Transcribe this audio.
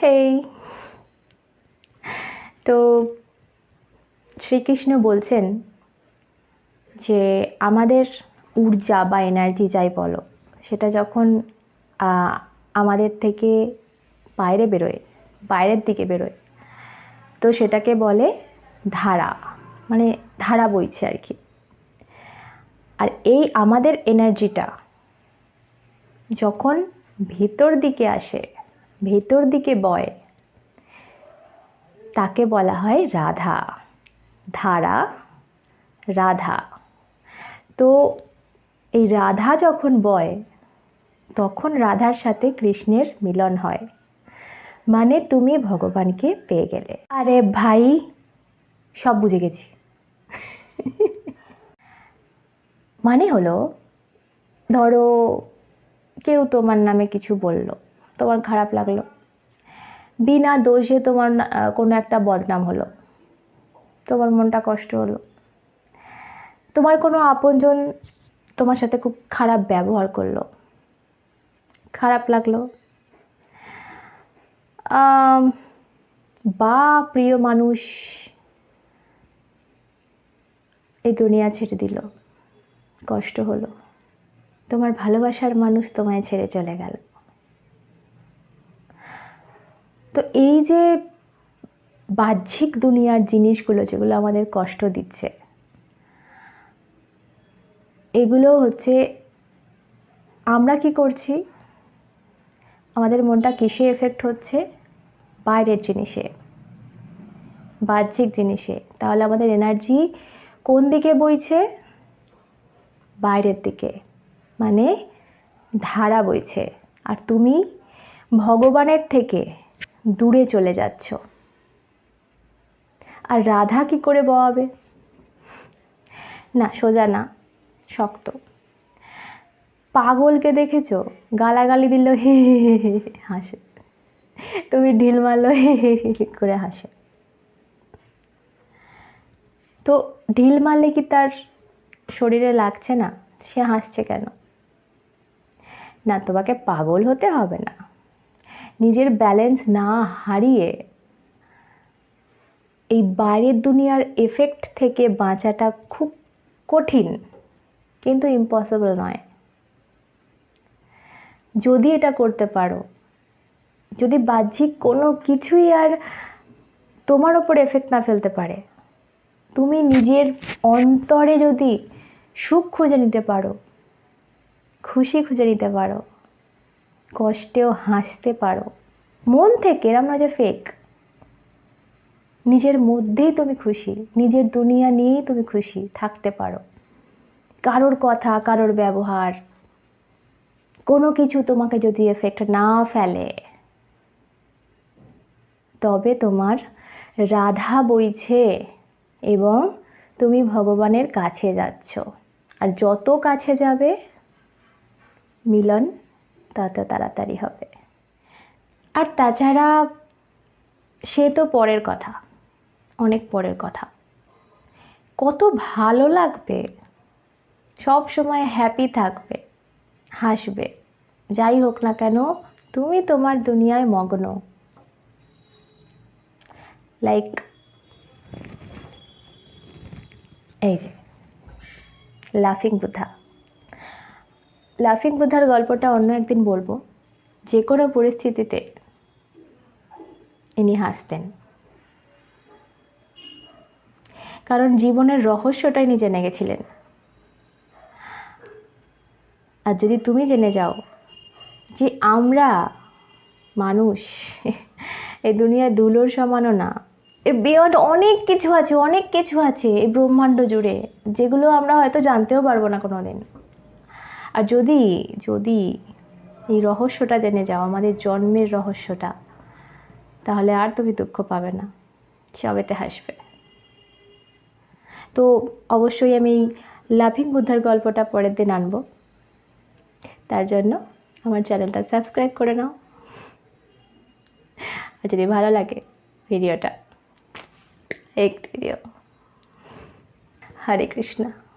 হেই তো শ্রীকৃষ্ণ বলছেন যে আমাদের ঊর্জা বা এনার্জি যাই বলো, সেটা যখন আমাদের থেকে বাইরে বেরোয়, বাইরের দিকে বেরোয়, তো সেটাকে বলে ধারা মানে ধারা বইছে আর কি। আর এই আমাদের এনার্জিটা যখন ভেতর দিকে আসে ভেতর দিকে বয়। তাকে বলা হয় রাধা। ধারা, রাধা। তো এই রাধা যখন বয়, তখন রাধার সাথে কৃষ্ণের মিলন হয়। মানে তুমি ভগবানকে পেয়ে গেলে। আরে ভাই, সব বুঝে গেছি। মানে হলো, ধরো, কেউ তোমার নামে কিছু বলল। তোমার খারাপ লাগল। বিনা দোষে তোমার কোনো একটা বদনাম হলো। তোমার মনটা কষ্ট হলো। তোমার কোনো আপনজন তোমার সাথে খুব খারাপ ব্যবহার করল। খারাপ লাগল। বা প্রিয় মানুষ এই দুনিয়া ছেড়ে দিল। কষ্ট হলো। তোমার ভালোবাসার মানুষ তোমায় ছেড়ে চলে গেল। তো এই যে বাহ্যিক দুনিয়ার জিনিসগুলো যেগুলো আমাদের কষ্ট দিচ্ছে, এগুলো হচ্ছে আমরা কি করছি? আমাদের মনটা কিসে এফেক্ট হচ্ছে? বাইরের জিনিসে, বাহ্যিক জিনিসে। তাহলে আমাদের এনার্জি কোন দিকে বইছে? বাইরের দিকে। মানে ধারা বইছে। আর তুমি ভগবানের থেকে দূরে চলে যাচ্ছ। আর রাধা কি করে বওয়াবে না, সোজা না, শক্ত। পাগলকে দেখেছ? গালাগালি দিল, হে হে হে হে হাসে। তুমি ঢিল মারলো হে হে হে, করে হাসে। তো ঢিল মারলে কি তার শরীরে লাগছে না? সে হাসছে কেন? না, তোমাকে পাগল হতে হবে না। নিজের ব্যালেন্স না হারিয়ে এই বাইরের দুনিয়ার এফেক্ট থেকে বাঁচাটা খুব কঠিন, কিন্তু ইম্পসিবল নয়। যদি এটা করতে পারো, যদি বাহ্যিক কোনো কিছুই আর তোমার ওপর এফেক্ট না ফেলতে পারে, তুমি নিজের অন্তরে যদি সুখ খুঁজে নিতে পারো, খুশি খুঁজে নিতে পারো কষ্টেও হাসতে পারো। মন থেকে এরম না যে ফেক নিজের মধ্যেই তুমি খুশি, নিজের দুনিয়া নিয়েই তুমি খুশি, থাকতে পারো। কারোর কথা, কারোর ব্যবহার। কোনো কিছু তোমাকে যদি এফেক্ট না ফেলে, তবে তোমার রাধা বইছে এবং তুমি ভগবানের কাছে যাচ্ছ। আর যত কাছে যাবে, মিলন তত তাড়াতাড়ি হবে। আর তাছাড়া সে তো পরের কথা, অনেক পরের কথা। কত ভালো লাগবে, সব সময় হ্যাপি থাকবে, হাসবে। যাই হোক না কেন, তুমি তোমার দুনিয়ায় মগ্ন। লাইক এই যে লাফিং বুদ্ধা লাফিং বুদ্ধার গল্পটা অন্য একদিন বলব। যে কোনো পরিস্থিতিতে ইনি হাসতেন। কারণ জীবনের রহস্যটাই নিজে জেনে গেছিলেন আর যদি তুমি জেনে যাও যে আমরা মানুষ, এই দুনিয়ায় দুলোর সমানও না, এর বিয়ন্ড অনেক কিছু আছে, অনেক কিছু আছে এই ব্রহ্মাণ্ড জুড়ে, যেগুলো আমরা হয়তো জানতেও পারব না কোনো দিন আর যদি যদি এই রহস্যটা জেনে যাও, আমাদের জন্মের রহস্যটা, তাহলে আর তুমি দুঃখ পাবে না। সবেতে হাসবে। তো অবশ্যই আমি লাফিং বুদ্ধার গল্পটা পরের দিন আনব। তার জন্য আমার চ্যানেলটা সাবস্ক্রাইব করে নাও। আর যদি ভালো লাগে ভিডিওটা এক ভিডিও হরে কৃষ্ণা।